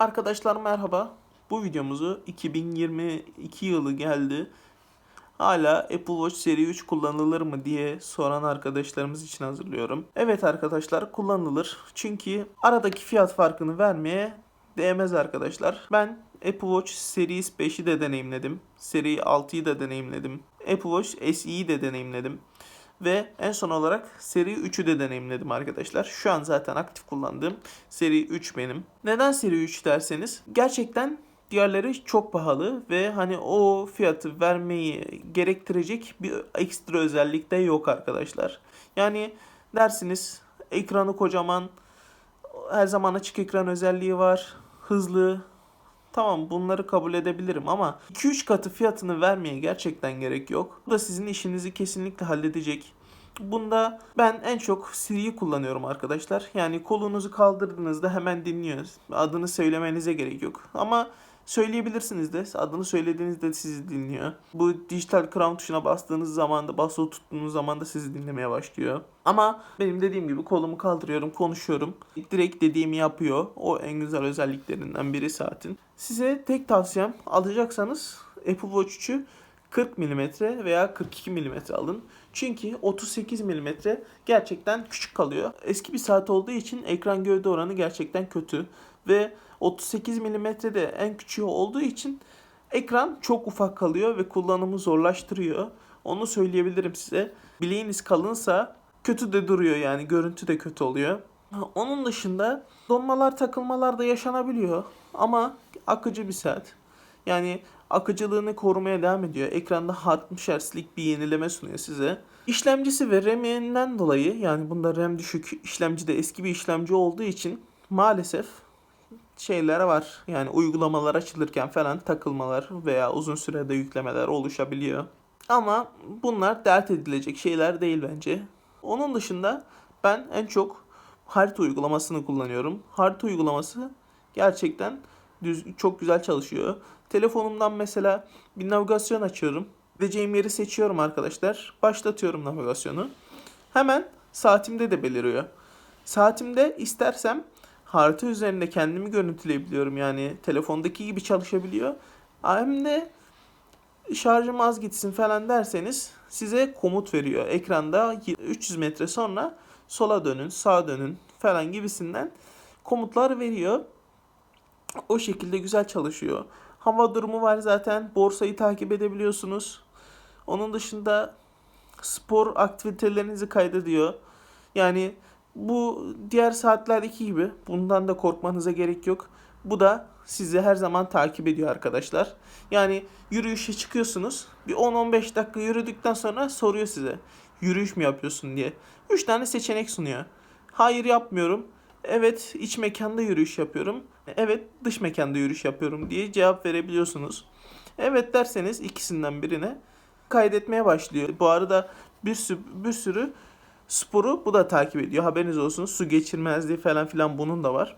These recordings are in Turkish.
Arkadaşlar merhaba. Bu videomuzu 2022 yılı geldi. Hala Apple Watch Seri 3 kullanılır mı diye soran arkadaşlarımız için hazırlıyorum. Evet arkadaşlar kullanılır. Çünkü aradaki fiyat farkını vermeye değmez arkadaşlar. Ben Apple Watch Series 5'i de deneyimledim. Seri 6'yı da deneyimledim. Apple Watch SE'yi de deneyimledim. Ve en son olarak seri 3'ü de deneyimledim arkadaşlar. Şu an zaten aktif kullandığım seri 3 benim. Neden seri 3 derseniz gerçekten diğerleri çok pahalı ve hani o fiyatı vermeyi gerektirecek bir ekstra özellik de yok arkadaşlar. Yani dersiniz ekranı kocaman, her zaman açık ekran özelliği var, hızlı, Tamam bunları kabul edebilirim ama 2-3 katı fiyatını vermeye gerçekten gerek yok. Bu da sizin işinizi kesinlikle halledecek. Bunda ben en çok Siri'yi kullanıyorum arkadaşlar. Yani kolunuzu kaldırdığınızda hemen dinliyor. Adını söylemenize gerek yok. Ama söyleyebilirsiniz de. Adını söylediğinizde sizi dinliyor. Bu dijital crown tuşuna bastığınız zaman da basılı tuttuğunuz zaman da sizi dinlemeye başlıyor. Ama benim dediğim gibi kolumu kaldırıyorum, konuşuyorum. Direkt dediğimi yapıyor. O en güzel özelliklerinden biri saatin. Size tek tavsiyem alacaksanız Apple Watch 3'ü 40 mm veya 42 mm alın. Çünkü 38 mm gerçekten küçük kalıyor. Eski bir saat olduğu için ekran gövde oranı gerçekten kötü. Ve 38 mm de en küçüğü olduğu için ekran çok ufak kalıyor ve kullanımı zorlaştırıyor. Onu söyleyebilirim size. Bileğiniz kalınsa kötü de duruyor yani görüntü de kötü oluyor. Onun dışında donmalar takılmalar da yaşanabiliyor ama akıcı bir saat. Yani akıcılığını korumaya devam ediyor. Ekranda 60 Hz'lik bir yenileme sunuyor size. İşlemcisi ve RAM'inden dolayı yani bunda RAM düşük işlemci de eski bir işlemci olduğu için maalesef şeyler var. Yani uygulamalar açılırken falan takılmalar veya uzun sürede yüklemeler oluşabiliyor. Ama bunlar dert edilecek şeyler değil bence. Onun dışında ben en çok harita uygulamasını kullanıyorum. Harita uygulaması gerçekten düz, çok güzel çalışıyor. Telefonumdan mesela bir navigasyon açıyorum. Gideceğim yeri seçiyorum arkadaşlar. Başlatıyorum navigasyonu. Hemen saatimde de beliriyor. Saatimde istersem harita üzerinde kendimi görüntüleyebiliyorum. Yani telefondaki gibi çalışabiliyor. Hem de şarjım az gitsin falan derseniz size komut veriyor. Ekranda 300 metre sonra sola dönün, sağa dönün falan gibisinden komutlar veriyor. O şekilde güzel çalışıyor. Hava durumu var zaten. Borsayı takip edebiliyorsunuz. Onun dışında spor aktivitelerinizi kaydediyor. Yani bu diğer saatlerdeki gibi bundan da korkmanıza gerek yok. Bu da sizi her zaman takip ediyor arkadaşlar. Yani yürüyüşe çıkıyorsunuz. Bir 10-15 dakika yürüdükten sonra soruyor size. Yürüyüş mü yapıyorsun diye. 3 tane seçenek sunuyor. Hayır yapmıyorum. Evet iç mekanda yürüyüş yapıyorum. Evet dış mekanda yürüyüş yapıyorum diye cevap verebiliyorsunuz. Evet derseniz ikisinden birine kaydetmeye başlıyor. Bu arada bir sürü, bir sürü sporu bu da takip ediyor. Haberiniz olsun. Su geçirmezliği falan filan bunun da var.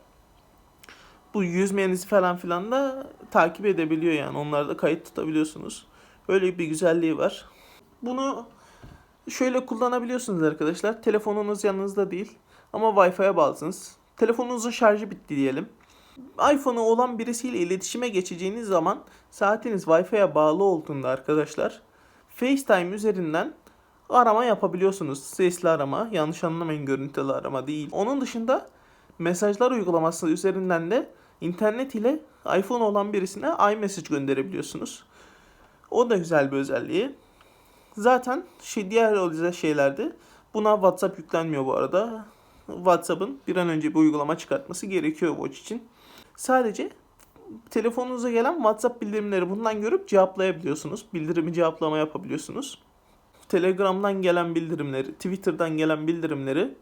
Bu yüzmenizi falan filan da takip edebiliyor yani. Onları da kayıt tutabiliyorsunuz. Öyle bir güzelliği var. Bunu şöyle kullanabiliyorsunuz arkadaşlar. Telefonunuz yanınızda değil. Ama Wi-Fi'ye bağlısınız. Telefonunuzun şarjı bitti diyelim. iPhone'u olan birisiyle iletişime geçeceğiniz zaman saatiniz Wi-Fi'ye bağlı olduğunda arkadaşlar FaceTime üzerinden arama yapabiliyorsunuz. Sesli arama, yanlış anlamayın görüntülü arama değil. Onun dışında mesajlar uygulaması üzerinden de internet ile iPhone olan birisine iMessage gönderebiliyorsunuz. O da güzel bir özelliği. Zaten şey diğer özel şeylerde buna WhatsApp yüklenmiyor bu arada. WhatsApp'ın bir an önce bir uygulama çıkartması gerekiyor Watch için. Sadece telefonunuza gelen WhatsApp bildirimleri bundan görüp cevaplayabiliyorsunuz. Bildirimi cevaplama yapabiliyorsunuz. Telegram'dan gelen bildirimleri, Twitter'dan gelen bildirimleri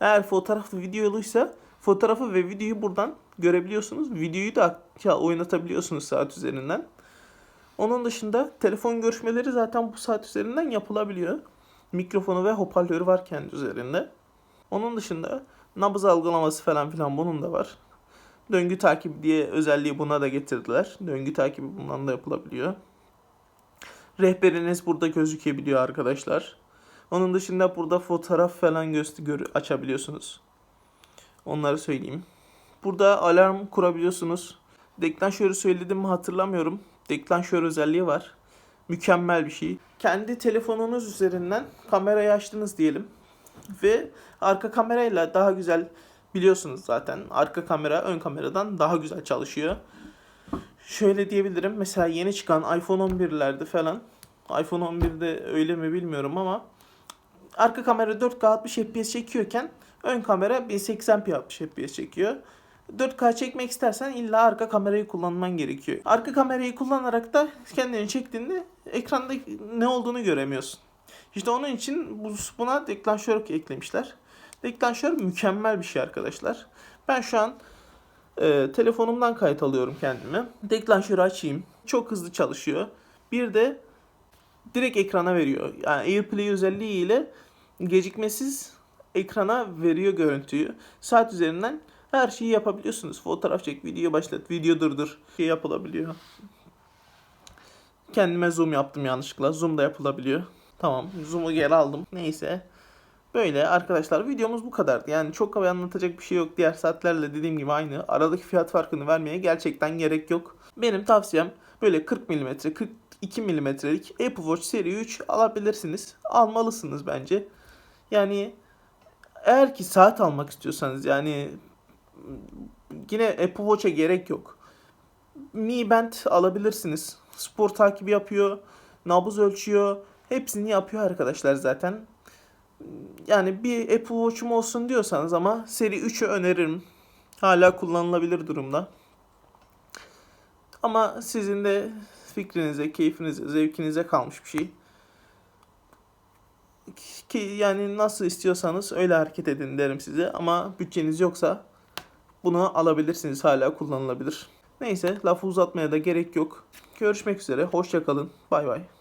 eğer fotoğraflı videoluysa fotoğrafı ve videoyu buradan görebiliyorsunuz. Videoyu da oynatabiliyorsunuz saat üzerinden. Onun dışında telefon görüşmeleri zaten bu saat üzerinden yapılabiliyor. Mikrofonu ve hoparlörü var kendi üzerinde. Onun dışında nabız algılaması falan filan bunun da var. Döngü takibi diye özelliği buna da getirdiler. Döngü takibi bundan da yapılabiliyor. Rehberiniz burada gözükebiliyor arkadaşlar. Onun dışında burada fotoğraf falan göster açabiliyorsunuz. Onları söyleyeyim. Burada alarm kurabiliyorsunuz. Deklanşörü söyledim mi hatırlamıyorum. Deklanşör özelliği var. Mükemmel bir şey. Kendi telefonunuz üzerinden kamerayı açtınız diyelim. Ve arka kamerayla daha güzel biliyorsunuz zaten. Arka kamera ön kameradan daha güzel çalışıyor. Şöyle diyebilirim. Mesela yeni çıkan iPhone 11'lerde falan. iPhone 11'de öyle mi bilmiyorum ama arka kamera 4K 60 FPS çekiyorken ön kamera 1080p 60 FPS çekiyor. 4K çekmek istersen illa arka kamerayı kullanman gerekiyor. Arka kamerayı kullanarak da kendini çektiğinde ekranda ne olduğunu göremiyorsun. İşte onun için bu- buna deklanşör eklemişler. Deklanşör mükemmel bir şey arkadaşlar. Ben şu an e, telefonumdan kayıt alıyorum kendimi. Deklanşörü açayım. Çok hızlı çalışıyor. Bir de direkt ekrana veriyor. Yani AirPlay özelliğiyle gecikmesiz ekrana veriyor görüntüyü. Saat üzerinden her şeyi yapabiliyorsunuz. Fotoğraf çek, video başlat, video durdur. Şey yapılabiliyor. Kendime zoom yaptım yanlışlıkla. Zoom da yapılabiliyor. Tamam. Zoom'u geri aldım. Neyse. Böyle arkadaşlar videomuz bu kadardı. Yani çok hava anlatacak bir şey yok. Diğer saatlerle dediğim gibi aynı. Aradaki fiyat farkını vermeye gerçekten gerek yok. Benim tavsiyem böyle 40 mm, 42 mm'lik Apple Watch Seri 3 alabilirsiniz. Almalısınız bence. Yani eğer ki saat almak istiyorsanız yani yine Apple Watch'a gerek yok. Mi Band alabilirsiniz. Spor takibi yapıyor, nabız ölçüyor. Hepsini yapıyor arkadaşlar zaten. Yani bir Apple Watch'um olsun diyorsanız ama seri 3'ü öneririm. Hala kullanılabilir durumda. Ama sizin de fikrinize, keyfinize, zevkinize kalmış bir şey. Ki yani nasıl istiyorsanız öyle hareket edin derim size. Ama bütçeniz yoksa bunu alabilirsiniz. Hala kullanılabilir. Neyse lafı uzatmaya da gerek yok. Görüşmek üzere. Hoşça kalın. Bay bay.